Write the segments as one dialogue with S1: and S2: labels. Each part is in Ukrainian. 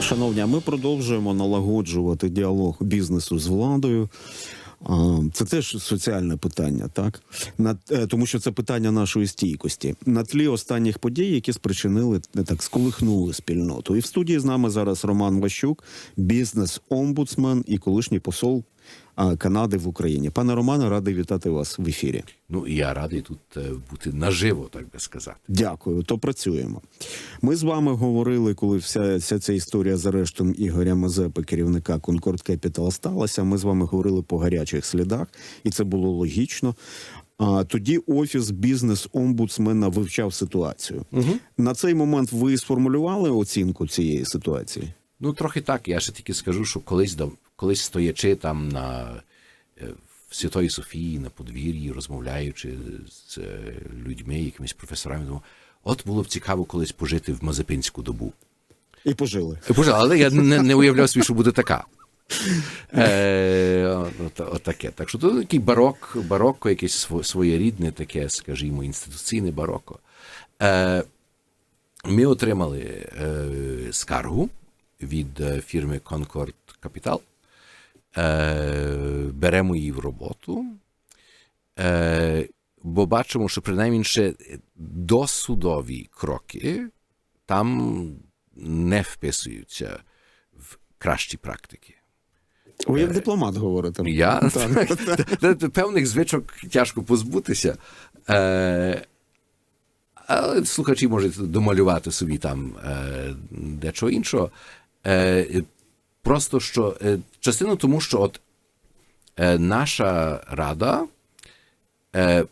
S1: Шановні, ми продовжуємо налагоджувати діалог бізнесу з владою. Це теж соціальне питання, так на е, тому, що це питання нашої стійкості на тлі останніх подій, які спричинили не так, сколихнули спільноту. І в студії з нами зараз Роман Ващук, бізнес-омбудсмен і колишній посол Канади в Україні. Пане Романе, радий вітати вас в ефірі.
S2: Ну я радий тут е, бути наживо, так би сказати.
S1: Дякую, то працюємо. Ми з вами говорили, коли вся, вся ця історія з арештом Ігоря Мазепи, керівника Concord Capital, сталася. Ми з вами говорили по гарячих слідах, і це було логічно. А тоді офіс бізнес-омбудсмена вивчав ситуацію. Угу. На цей момент ви сформулювали оцінку цієї ситуації?
S2: Ну, трохи так. Я ще тільки скажу, що колись колись стоячи там на е, в Святої Софії на подвір'ї, розмовляючи з е, людьми, якимись професорами, думав, от було б цікаво колись пожити в Мазепинську добу.
S1: І пожили.
S2: Е, Боже, але я не, не уявляв собі, що буде така. Е, от, от таке. Так що тут такий барок, барокко, якесь сво- своєрідне, таке, скажімо, інституційне барокко. Е, ми отримали е, скаргу від е, фірми Concord Capital. Е, беремо її в роботу. Е, бо бачимо, що принаймні ще досудові кроки там не вписуються в кращі практики.
S1: Ви як дипломат говорите.
S2: Я так. певних звичок тяжко позбутися. Але слухачі можуть домалювати собі там дечого іншого. Е, просто що е, частину тому, що от е, наша рада е,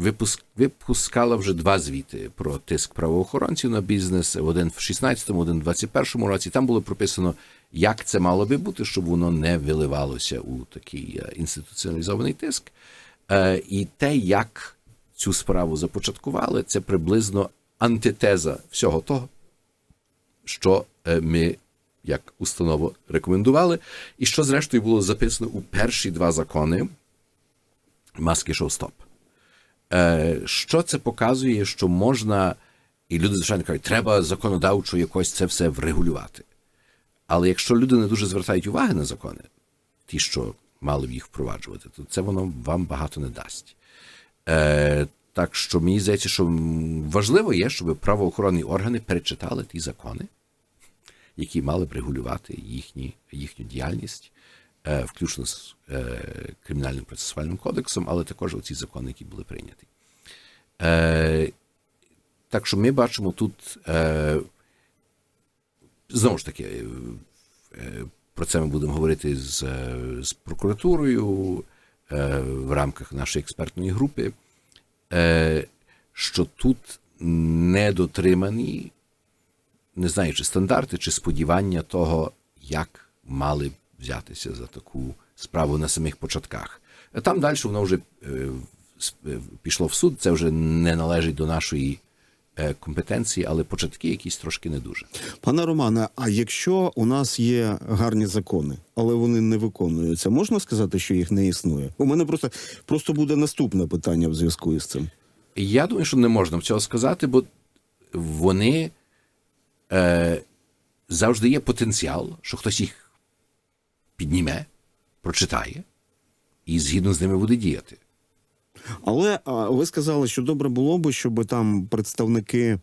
S2: випуск, випускала вже два звіти про тиск правоохоронців на бізнес. Один в 16-му, один в 21-му році. Там було прописано, як це мало би бути, щоб воно не виливалося у такий е, інституціалізований тиск. Е, І те, як цю справу започаткували, це приблизно антитеза всього того, що е, ми як установа рекомендували, і що, зрештою, було записано у перші два закони маски шоу стоп. Е, Що це показує, що можна, і люди, звичайно, кажуть, треба законодавчо якось це все врегулювати. Але якщо люди не дуже звертають уваги на закони, ті, що мали б їх впроваджувати, то це воно вам багато не дасть. Е, так що мені здається, що важливо є, щоб правоохоронні органи перечитали ті закони, які мали б регулювати їхні, їхню діяльність, е, включно з е, кримінальним процесуальним кодексом, але також оці закони, які були прийняті. Е, так що ми бачимо тут е, знову ж таки, е, е, про це ми будемо говорити з, е, з прокуратурою е, в рамках нашої експертної групи, е, що тут не дотримані, не знаю, чи стандарти, чи сподівання того, як мали б взятися за таку справу на самих початках. Там далі воно вже е, е, пішло в суд, це вже не належить до нашої е, компетенції, але початки якісь трошки не дуже.
S1: Пане Романе, а якщо у нас є гарні закони, але вони не виконуються, можна сказати, що їх не існує? У мене просто, просто буде наступне питання в зв'язку із цим.
S2: Я думаю, що не можна цього сказати, бо вони е, завжди є потенціал, що хтось їх підніме, прочитає і згідно з ними буде діяти.
S1: Але а, ви сказали, що добре було би, щоб там представники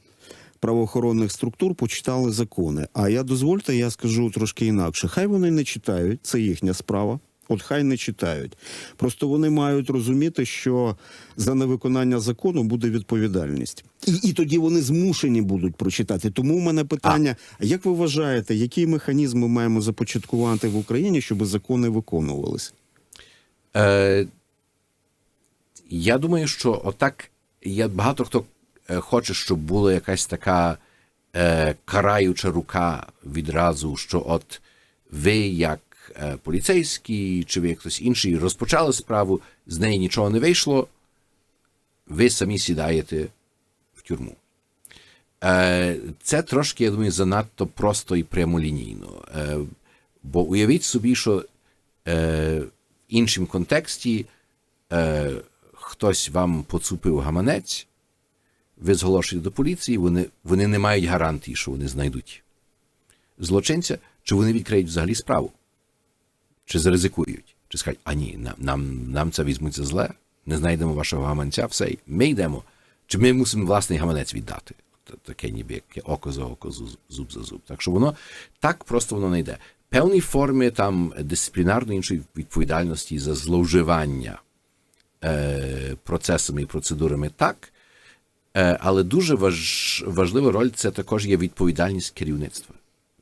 S1: правоохоронних структур почитали закони. А я дозвольте, я скажу трошки інакше. Хай вони не читають, це їхня справа. От хай не читають. Просто вони мають розуміти, що за невиконання закону буде відповідальність, і, і тоді вони змушені будуть прочитати. Тому у мене питання: а як ви вважаєте, який механізм ми маємо започаткувати в Україні, щоб закони виконувалися?
S2: Е, я думаю, що отак я, багато хто е, хоче, щоб була якась така е, караюча рука відразу, що от ви, як поліцейський, чи ви хтось інший розпочали справу, з неї нічого не вийшло, ви самі сідаєте в тюрму. Е, це трошки, я думаю, занадто просто і прямолінійно. Е, бо уявіть собі, що е, в іншому контексті е, хтось вам поцупив гаманець, ви зголошуєте до поліції, вони, вони не мають гарантії, що вони знайдуть злочинця, чи вони відкриють взагалі справу, чи заризикують, чи скажуть, а ні, нам, нам, нам це візьмуть за зле, не знайдемо вашого гаманця, все, ми йдемо. Чи ми мусимо власний гаманець віддати? Таке ніби як око за око, зуб за зуб. Так що воно так просто воно не йде. Певні форми там дисциплінарної іншої відповідальності за зловживання е, процесами і процедурами так. Е, але дуже важ, важлива роль це також є відповідальність керівництва.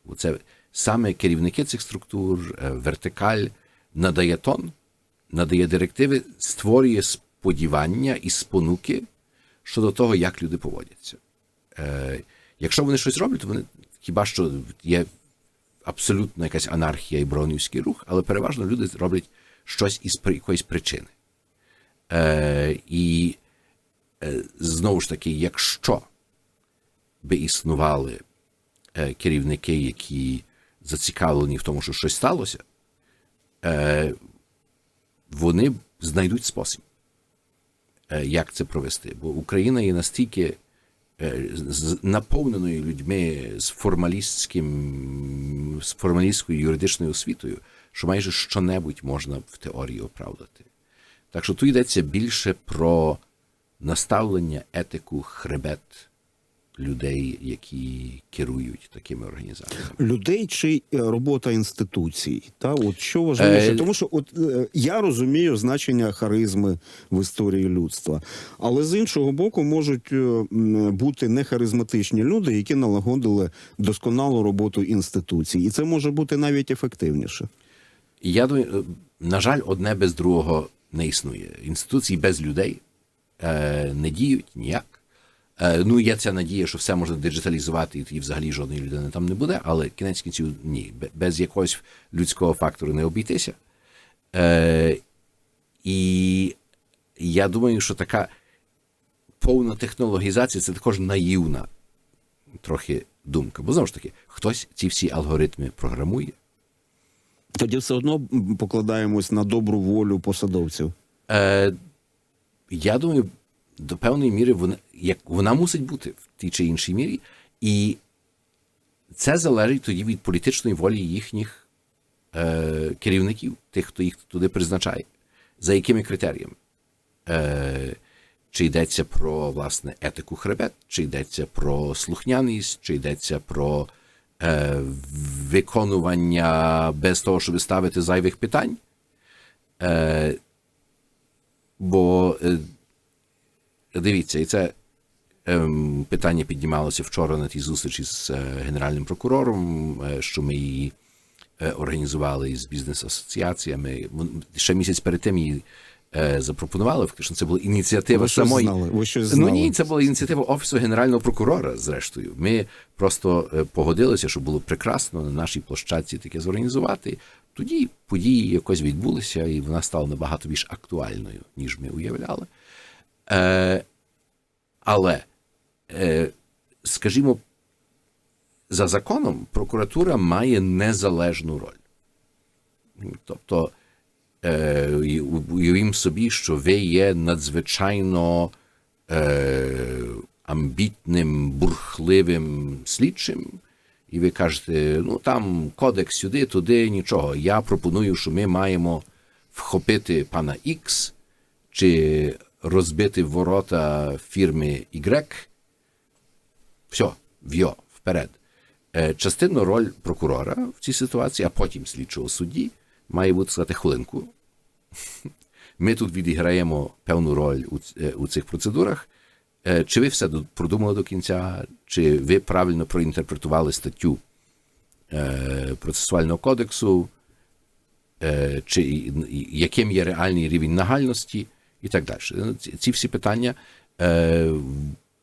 S2: Бо Це саме керівники цих структур, е, вертикаль надає тон, надає директиви, створює сподівання і спонуки щодо того, як люди поводяться. Е, якщо вони щось роблять, то вони хіба що є абсолютно якась анархія і бронівський рух, але переважно люди роблять щось із якоїсь причини. Е, і е, знову ж таки, якщо би існували е, керівники, які зацікавлені в тому, що щось сталося, е, вони знайдуть спосіб, е, як це провести. Бо Україна є настільки е, наповненою людьми з формалістським, з формалістською юридичною освітою, що майже щонебудь можна в теорії оправдати. Так що тут йдеться більше про наставлення, етику, хребет людей, які керують такими організаціями.
S1: людей чи е, робота інституцій? Та от що важливіше,
S2: Е,
S1: тому що от е, я розумію значення харизми в історії людства, але з іншого боку можуть е, бути нехаризматичні люди, які налагодили досконалу роботу інституцій, і це може бути навіть ефективніше.
S2: Я думаю, на жаль, одне без другого не існує. Інституції без людей е, не діють ніяк. Е, ну, є ця надія, що все можна диджиталізувати, і тоді взагалі жодної людини там не буде, але кінець кінців ні. Без якогось людського фактору не обійтися. Е, і я думаю, що така повна технологізація це також наївна трохи думка. Бо знову ж таки, хтось ці всі алгоритми програмує.
S1: Тоді все одно покладаємось на добру волю посадовців.
S2: Е, я думаю, до певної міри вона, як, вона мусить бути в тій чи іншій мірі, і це залежить тоді від політичної волі їхніх е, керівників, тих, хто їх туди призначає. За якими критеріями? Е, чи йдеться про власне етику хребет, чи йдеться про слухняність, чи йдеться про е, виконування без того, щоб ставити зайвих питань? Е, бо е, дивіться, і це ем, питання піднімалося вчора на тій зустрічі з е, генеральним прокурором, е, що ми її е, організували із бізнес-асоціаціями. Ще місяць перед тим її е, запропонували. Фактично, це була ініціатива
S1: Ви
S2: самої.
S1: знали? Ви щось
S2: Ну ні, це була ініціатива Офісу Генерального прокурора, зрештою. Ми просто е, погодилися, що було прекрасно на нашій площадці таке зорганізувати. Тоді події якось відбулися, і вона стала набагато більш актуальною, ніж ми уявляли. Е, але, е, скажімо, за законом прокуратура має незалежну роль. Тобто, е, уявім собі, що ви є надзвичайно е, амбітним, бурхливим слідчим, і ви кажете, ну там кодекс сюди, туди, нічого. Я пропоную, що ми маємо вхопити пана X чи розбити ворота фірми Y. Все, в'йо, вперед. Е, Частинну роль прокурора в цій ситуації, а потім слідчого судді, має бути сказати хвилинку. Ми тут відіграємо певну роль у, е, у цих процедурах. Е, Чи ви все продумали до кінця, чи ви правильно проінтерпретували статтю процесуального кодексу, чи яким є реальний рівень нагальності, і так далі. Ну, Ці, всі питання е,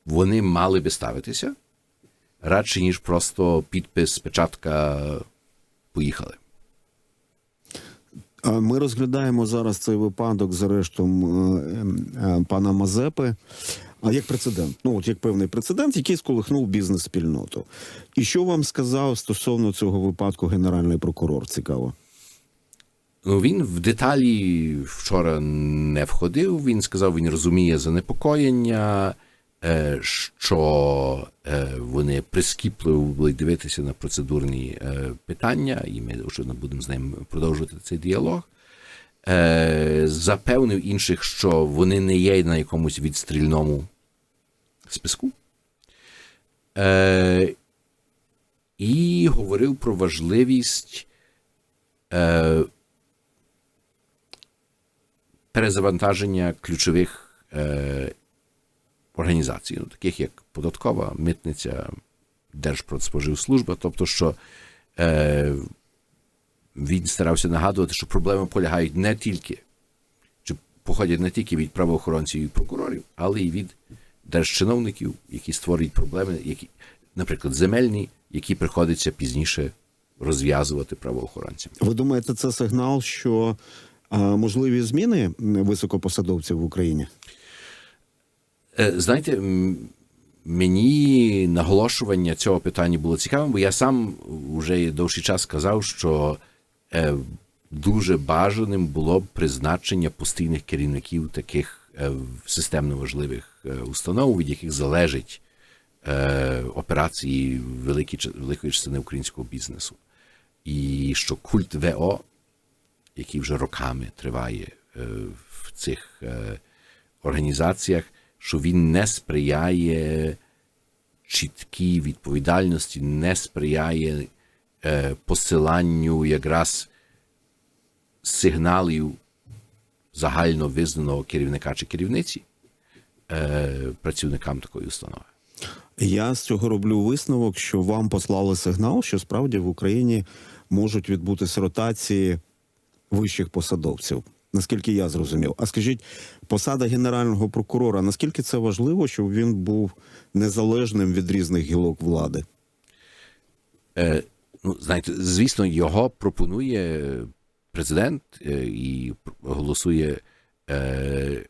S2: вони мали би ставитися радше, ніж просто підпис, печатка, поїхали.
S1: Ми розглядаємо зараз цей випадок з арештом е, е, пана Мазепи. А як прецедент, ну от як певний прецедент, який сколихнув бізнес-спільноту. І що вам сказав стосовно цього випадку генеральний прокурор? Цікаво.
S2: Ну, він в деталі вчора не входив. Він сказав, він розуміє занепокоєння, е, що е, вони прискіпливо будуть дивитися на процедурні е, питання, і ми очевидно будемо з ним продовжувати цей діалог. Запевнив інших, що вони не є на якомусь відстрільному списку. І говорив про важливість перезавантаження ключових е, організацій, ну, таких як податкова, митниця, Держпродспоживслужба, тобто, що е, він старався нагадувати, що проблеми полягають не тільки, чи походять не тільки від правоохоронців і прокурорів, але й від держчиновників, які створюють проблеми, які, наприклад, земельні, які приходиться пізніше розв'язувати правоохоронцям.
S1: Ви думаєте, це сигнал, що можливі зміни високопосадовців в Україні?
S2: Е, Знаєте, мені наголошування цього питання було цікавим, бо я сам вже довший час сказав, що е, дуже бажаним було б призначення постійних керівників таких е, системно важливих установ, від яких залежить операції великої частини українського бізнесу. І що культ ВО, який вже роками триває е, в цих е, організаціях, що він не сприяє чіткій відповідальності, не сприяє е, посиланню якраз сигналів загально визнаного керівника чи керівниці працівникам такої установи.
S1: Я з цього роблю висновок, що вам послали сигнал, що справді в Україні можуть відбутися ротації вищих посадовців. Наскільки я зрозумів. А скажіть, посада генерального прокурора, наскільки це важливо, щоб він був незалежним від різних гілок влади?
S2: Е, ну, знаєте, звісно, його пропонує президент е, і голосує, е,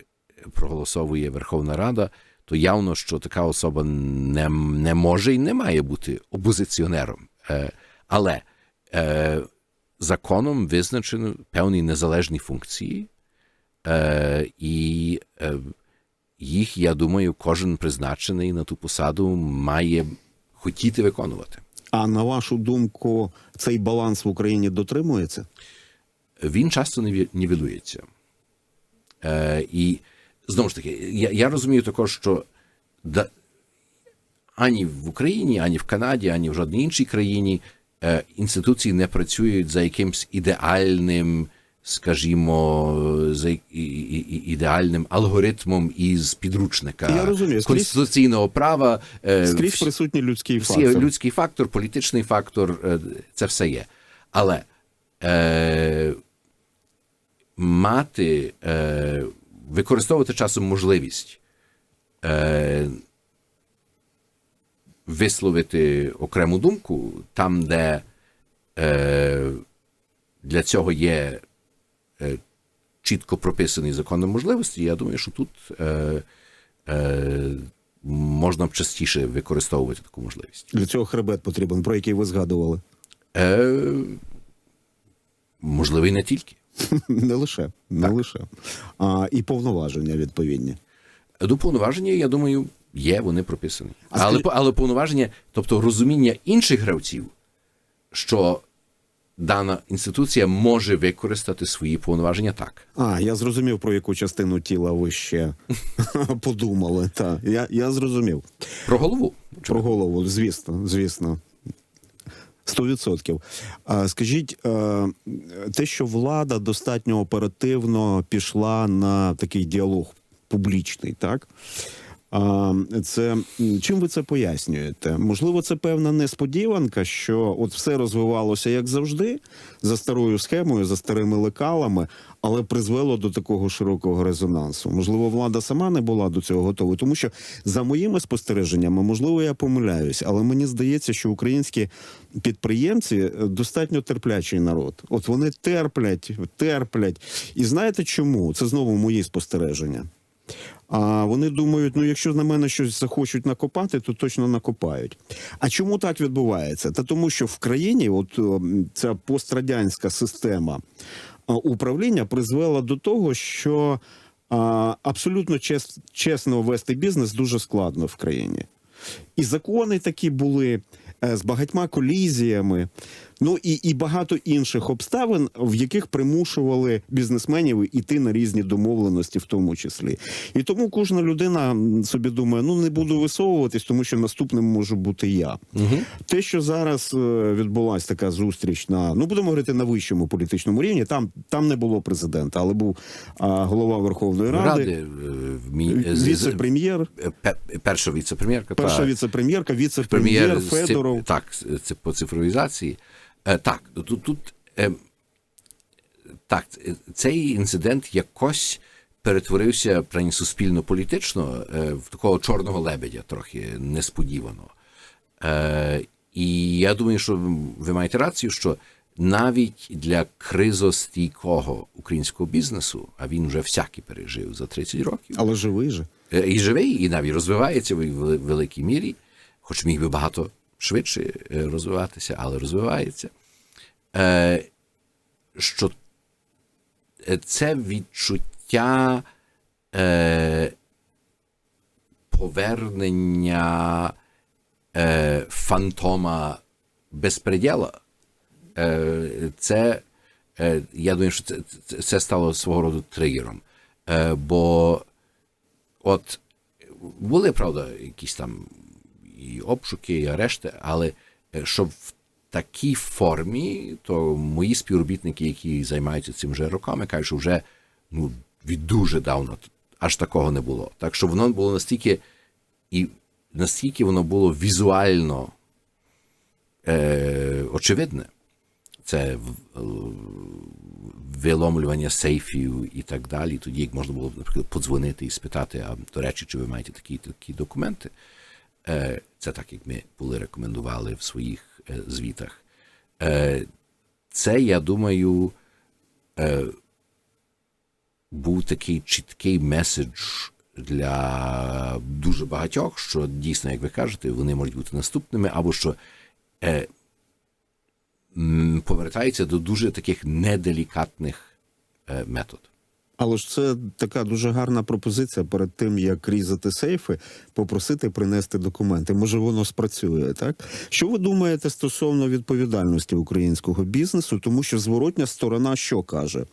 S2: проголосовує Верховна Рада, то явно, що така особа не, не може і не має бути опозиціонером. Е, але е, законом визначено певні незалежні функції, е, і е, їх, я думаю, кожен призначений на ту посаду має хотіти виконувати.
S1: А на вашу думку, цей баланс в Україні дотримується?
S2: він часто нівелюється. Е, і знову ж таки, я, я розумію також, що да, ані в Україні, ані в Канаді, ані в жодній іншій країні інституції не працюють за якимсь ідеальним, скажімо, за ідеальним алгоритмом із підручника
S1: Я розумію, скрізь-
S2: конституційного права. е,
S1: Скрізь присутній людський
S2: всі
S1: фактор.
S2: людський фактор, політичний фактор, е, це все є. Але е, мати, е, використовувати часом можливість е, висловити окрему думку там, де е, для цього є е, чітко прописані законом можливості, я думаю, що тут е, е, можна б частіше використовувати таку можливість.
S1: Для цього хребет потрібен, про який ви згадували.
S2: Е, можливо, і не тільки.
S1: Не лише, не лише. А, і повноваження відповідні.
S2: До повноваження, я думаю, є, вони прописані. Але, але повноваження, тобто розуміння інших гравців, що дана інституція може використати свої повноваження так.
S1: А, я зрозумів, про яку частину тіла ви ще подумали. Так, я, я зрозумів.
S2: Про голову.
S1: Про голову, звісно, звісно. Сто відсотків. Скажіть, е, те, що влада достатньо оперативно пішла на такий діалог публічний, так? Це чим ви це пояснюєте? Можливо, це певна несподіванка, що от все розвивалося як завжди, за старою схемою, за старими лекалами, але призвело до такого широкого резонансу. Можливо, влада сама не була до цього готова, тому що за моїми спостереженнями, можливо, я помиляюсь, але мені здається, що українські підприємці е, достатньо терплячий народ. От вони терплять, терплять. І знаєте чому? Це знову мої спостереження. А вони думають, ну якщо на мене щось захочуть накопати, то точно накопають. А чому так відбувається? Та тому, що в країні, от ця пострадянська система управління призвела до того, що абсолютно чес, чесно вести бізнес дуже складно в країні. І закони такі були е, з багатьма колізіями, ну і, і багато інших обставин, в яких примушували бізнесменів іти на різні домовленості, в тому числі. І тому кожна людина собі думає: ну не буду висовуватись, тому що наступним можу бути я.
S2: Угу.
S1: Те, що зараз е, відбулася така зустріч на ну будемо говорити на вищому політичному рівні. Там там не було президента, але був а, голова Верховної Ради,
S2: Ради, е, з-
S1: віце-прем'єр,
S2: е, перша віце-прем'єрка.
S1: перша
S2: та,
S1: віце-прем'єрка, віце-прем'єр Федоров.
S2: Так, це по цифровізації. Е, Так, тут, тут е, так, е, цей інцидент якось перетворився принаймні, суспільно-політично е, в такого чорного лебедя, трохи несподівано. Е, І я думаю, що ви маєте рацію, що навіть для кризостійкого українського бізнесу, а він вже всякий пережив за 30 років,
S1: Але живий же.
S2: І живий, і навіть розвивається в великій мірі, хоч міг би багато швидше е, розвиватися, але розвивається. Е, Що е, це відчуття повернення фантома безпреділа. Це, я думаю, що це, це, стало свого роду тригером. Бо От були, правда, якісь там і обшуки, і арешти, але е, щоб в такій формі, то мої співробітники, які займаються цим вже роками, кажуть, що вже ну, від дуже давно аж такого не було. Так що воно було настільки, і настільки воно було візуально е, очевидне. Це виломлювання сейфів і так далі. Тоді як можна було, наприклад, подзвонити і спитати, а до речі, чи ви маєте такі такі документи? Е, Це так, як ми були рекомендували в своїх е, звітах. Е, Це, я думаю, був такий чіткий меседж для дуже багатьох, що дійсно, як ви кажете, вони можуть бути наступними, або що повертається до дуже таких неделікатних метод.
S1: Але ж це така дуже гарна пропозиція перед тим, як різати сейфи, попросити принести документи. Може, воно спрацює, так? Що ви думаєте стосовно відповідальності українського бізнесу? Тому що зворотня сторона що каже?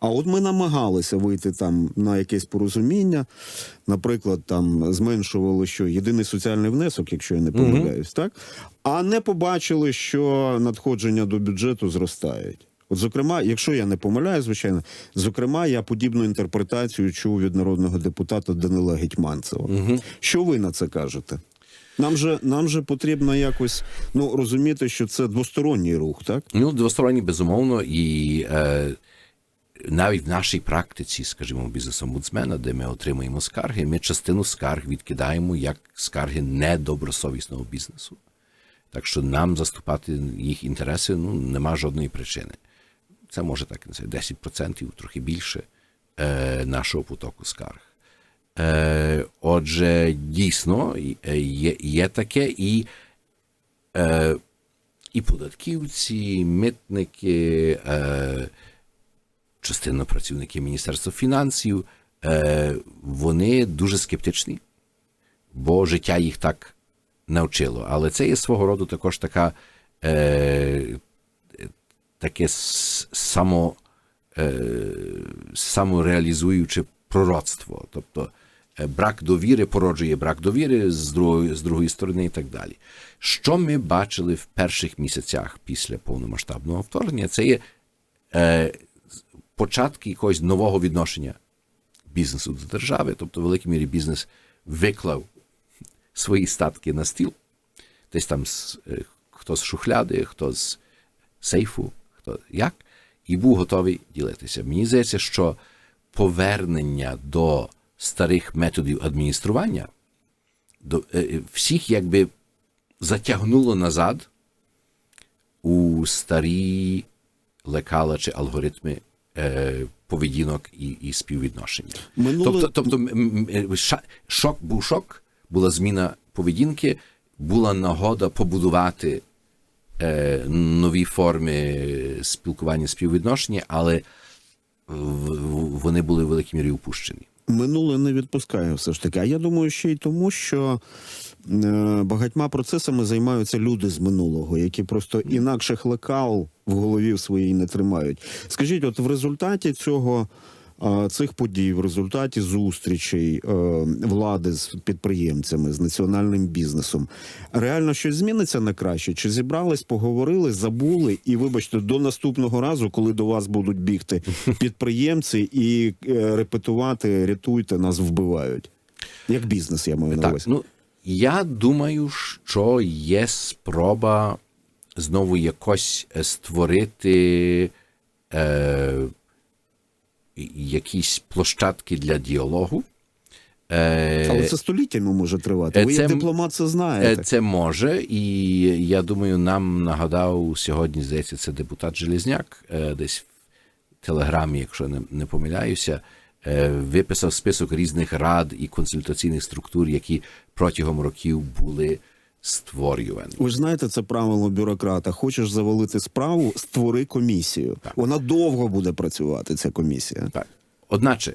S1: А от ми намагалися вийти там на якесь порозуміння, наприклад, там зменшували що єдиний соціальний внесок, якщо я не помиляюсь, так? А не побачили, що надходження до бюджету зростають. От, зокрема, якщо я не помиляю, звичайно, зокрема, я подібну інтерпретацію чув від народного депутата Данила Гетьманцева. Що ви на це кажете? Нам же нам же потрібно якось ну розуміти, що це двосторонній рух, так?
S2: Ну, двосторонні, безумовно, і е, навіть в нашій практиці, скажімо, бізнес-омбудсмена, де ми отримуємо скарги, ми частину скарг відкидаємо як скарги недобросовісного бізнесу. Так що нам заступати їх інтереси ну, нема жодної причини. Це може так знаю, 10%, трохи більше е, нашого потоку скарг. Е, отже, дійсно, е, є, є таке, і е, і податківці, митники, е, частина працівників Міністерства фінансів, е, вони дуже скептичні, бо життя їх так навчило. Але це є свого роду також така, е, таке само, е, самореалізуюче пророцтво. Тобто е, брак довіри породжує брак довіри з другої, з другої сторони і так далі. Що ми бачили в перших місяцях після повномасштабного вторгнення, це є е, початки якогось нового відношення бізнесу до держави. Тобто, в великій мірі бізнес виклав свої статки на стіл, десь там е, хто з шухляди, хто з сейфу, хто як, і був готовий ділитися. Мені здається, що повернення до старих методів адміністрування до, е, е, всіх якби затягнуло назад у старі лекала чи алгоритми е, поведінок і, і співвідношення.
S1: Минуле-
S2: Тобто, тобто шок був шок, була зміна поведінки, була нагода побудувати нові форми спілкування, співвідношення, але вони були в великій мірі упущені.
S1: Минуле не відпускає все ж таки. А я думаю, ще й тому, що е, багатьма процесами займаються люди з минулого, які просто інакших лекал в голові своїй не тримають. Скажіть, от в результаті цього. Цих подій в результаті зустрічей е, влади з підприємцями, з національним бізнесом реально щось зміниться на краще? Чи зібрались, поговорили, забули? І вибачте, до наступного разу, коли до вас будуть бігти підприємці і е, репетувати, рятуйте, нас вбивають. Як бізнес, я маю на увазі.
S2: ну я думаю, що є спроба знову якось е, створити е, якісь площадки для діалогу. Е,
S1: Але це століттями може тривати.
S2: е,
S1: Ви
S2: це
S1: як дипломат це
S2: Е,
S1: знаєте.
S2: Це може, і я думаю, нам нагадав сьогодні, здається, це депутат Железняк, е, десь в телеграмі, якщо не, не помиляюся, е, виписав список різних рад і консультаційних структур, які протягом років були створювані.
S1: Ви ж знаєте, це правило бюрократа. Хочеш завалити справу, створи комісію. Вона довго буде працювати, ця комісія.
S2: Так. Одначе,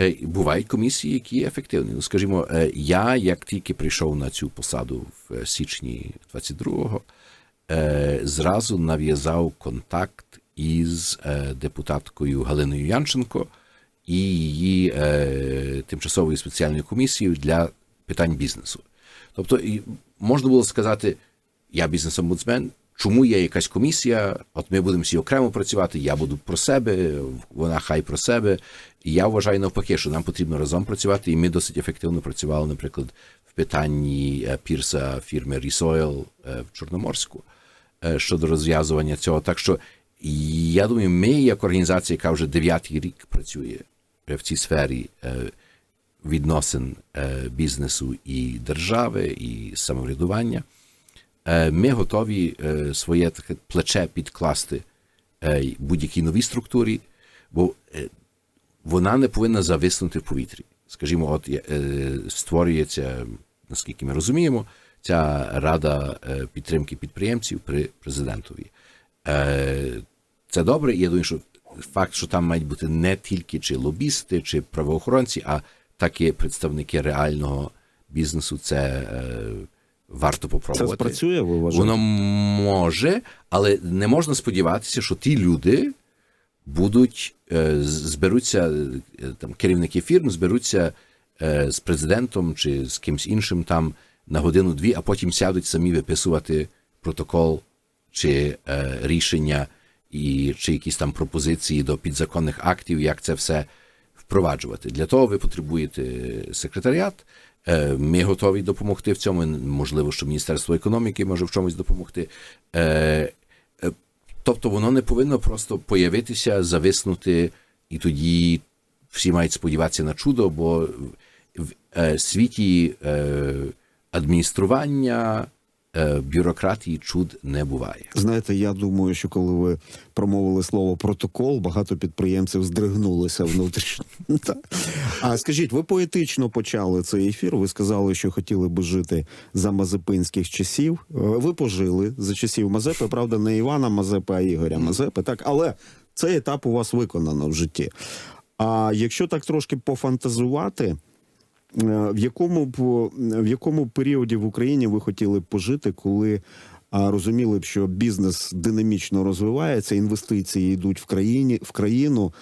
S2: е, бувають комісії, які ефективні. Ну, скажімо, е, я, як тільки прийшов на цю посаду в е, січні 22-го, е, зразу нав'язав контакт із депутаткою Галиною Янченко і її тимчасовою спеціальною комісією для питань бізнесу. Тобто, можна було сказати, я бізнес-омбудсмен, чому є якась комісія, от ми будемо всі окремо працювати, я буду про себе, вона хай про себе. Я вважаю навпаки, що нам потрібно разом працювати, і ми досить ефективно працювали, наприклад, в питанні е, пірса фірми Resoil е, в Чорноморську е, щодо розв'язування цього. Так що я думаю, ми, як організація, яка вже дев'ятий рік працює в цій сфері відносин бізнесу і держави, і самоврядування, ми готові своє таке плече підкласти будь-якій новій структурі, бо вона не повинна зависнути в повітрі. Скажімо, от е, створюється, наскільки ми розуміємо, ця рада е, підтримки підприємців при президентові. Е, Це добре, і я думаю, що факт, що там мають бути не тільки чи лобісти, чи правоохоронці, а такі представники реального бізнесу, це е, варто
S1: Це спрацює, ви вважаєте?
S2: Воно може, але не можна сподіватися, що ті люди будуть е, зберуться, е, там керівники фірм зберуться е, з президентом чи з кимсь іншим там на годину-дві, а потім сядуть самі виписувати протокол чи рішення і чи якісь там пропозиції до підзаконних актів, як це все впроваджувати. Для того ви потребуєте секретаріат. Ми готові допомогти в цьому. Можливо, що Міністерство економіки може в чомусь допомогти. Тобто воно не повинно просто появитися, зависнути, і тоді всі мають сподіватися на чудо, бо в е, світі е, адміністрування, бюрократії чуд не буває.
S1: Знаєте, я думаю, що коли ви промовили слово протокол, багато підприємців здригнулися внутрішньо. А скажіть, ви поетично почали цей ефір. Ви сказали, що хотіли би жити за мазепинських часів. Е, Ви пожили за часів Мазепи, правда, не Івана Мазепи, а Ігоря Мазепи. Так, але цей етап у вас виконано в житті. А якщо так трошки пофантазувати. Е, В якому б в якому періоді в Україні ви хотіли б пожити, коли розуміли б, що бізнес динамічно розвивається, інвестиції йдуть в країні в країну.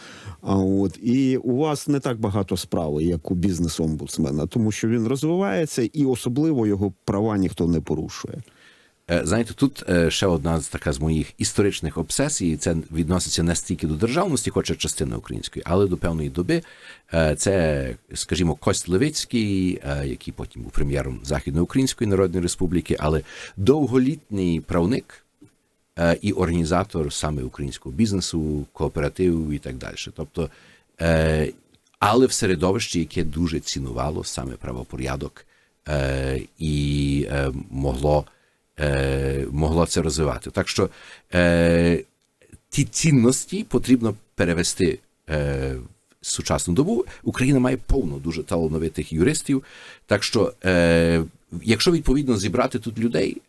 S1: А от і у вас не так багато справи, як у бізнес-омбудсмена, тому що він розвивається, і особливо його права ніхто не порушує.
S2: Е, Знаєте, тут е, ще одна з така з моїх історичних обсесій. Це відноситься не стільки до державності, хоча частина української, але до певної доби. Е, Це, скажімо, Кость Левицький, який потім був прем'єром Західноукраїнської Народної Республіки, але довголітній правник і організатор саме українського бізнесу, кооперативів і так далі. Тобто, але в середовищі, яке дуже цінувало саме правопорядок і могло, е, могло це розвивати. Так що е, ті цінності потрібно перевести е, в сучасну добу. Україна має повно дуже талановитих юристів. Так що, е, якщо відповідно зібрати тут людей,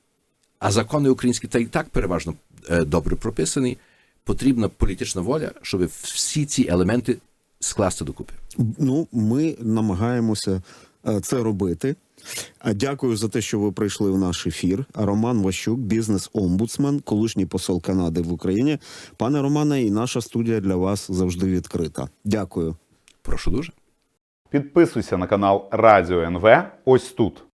S2: а закони українські та і так переважно е, добре прописані, потрібна політична воля, щоб всі ці елементи скласти докупи.
S1: Ну, ми намагаємося це робити. Дякую за те, що ви прийшли в наш ефір. Роман Ващук, бізнес-омбудсмен, колишній посол Канади в Україні. Пане Романе, і наша студія для вас завжди відкрита. Дякую.
S2: Прошу дуже.
S3: Підписуйся на канал Радіо НВ ось тут.